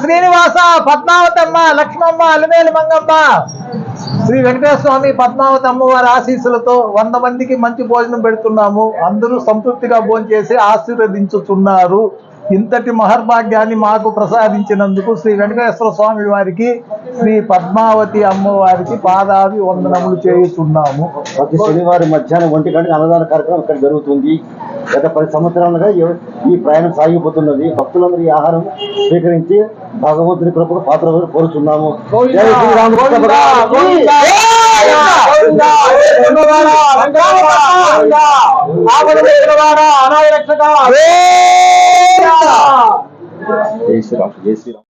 శ్రీనివాస పద్మావతమ్మ లక్ష్మమ్మ అలిమేలు మంగమ్మ. శ్రీ వెంకటేశ్వర స్వామి పద్మావతి అమ్మవారి ఆశీస్సులతో వంద మందికి మంచి భోజనం పెడుతున్నాము. అందరూ సంతృప్తిగా భోజనం చేసి ఆశీర్వదించుతున్నారు. ఇంతటి మహర్భాగ్యాన్ని మాకు ప్రసాదించినందుకు శ్రీ వెంకటేశ్వర స్వామి వారికి శ్రీ పద్మావతి అమ్మవారికి పాదావి వందనములు చేయుచున్నాము. ప్రతి శనివారం మధ్యాహ్నం ఒంటి గంటకి అన్నదాన కార్యక్రమం ఇక్కడ జరుగుతుంది. గత పది సంవత్సరాలుగా ఈ- ప్రయాణం సాగిపోతున్నది. భక్తులందరూ ఈ ఆహారం స్వీకరించి భగవంతుని కృపకు పాత్ర భగవానుకి జై శ్రీరామ్ జై శ్రీరామ్